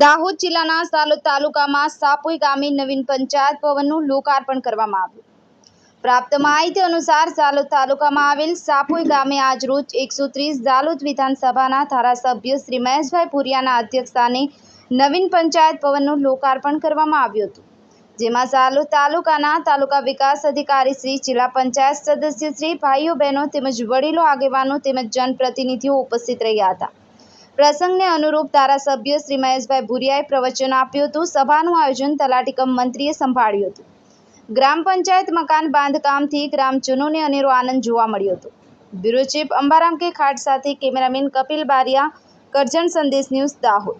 દાહોદ જિલ્લાના સાલોદ તાલુકામાં સાપુઈ ગામે નવીન પંચાયત ભવનનું લોકાર્પણ કરવામાં આવ્યું. પ્રાપ્ત માહિતી અનુસાર સાલોદ તાલુકામાં આવેલ સાપુઈ ગામે આજરોજ એકસો ત્રીસ દાલોદ વિધાનસભાના ધારાસભ્ય શ્રી મહેશભાઈ પુરિયાના અધ્યક્ષસ્થાને નવીન પંચાયત ભવનનું લોકાર્પણ કરવામાં આવ્યું હતું. જેમાં સાલોદ તાલુકાના તાલુકા વિકાસ અધિકારી શ્રી, જિલ્લા પંચાયત સદસ્ય શ્રી, ભાઈઓ બહેનો તેમજ વડીલો આગેવાનો તેમજ જનપ્રતિનિધિઓ ઉપસ્થિત રહ્યા હતા. પ્રસંગને અનુરૂપ ધારાસભ્ય શ્રી મહેશભાઈ ભુરિયાએ પ્રવચન આપ્યું હતું. સભાનું આયોજન તલાટીકમ મંત્રીએ સંભાળ્યું હતું. ગ્રામ પંચાયત મકાન બાંધકામથી ગ્રામજનોને અનેરો આનંદ જોવા મળ્યો હતો. બ્યુરો ચીફ અંબારામ કે ખાટ સાથે કેમેરામેન કપિલ બારિયા, કરજણ સંદેશ ન્યૂઝ દાહોદ.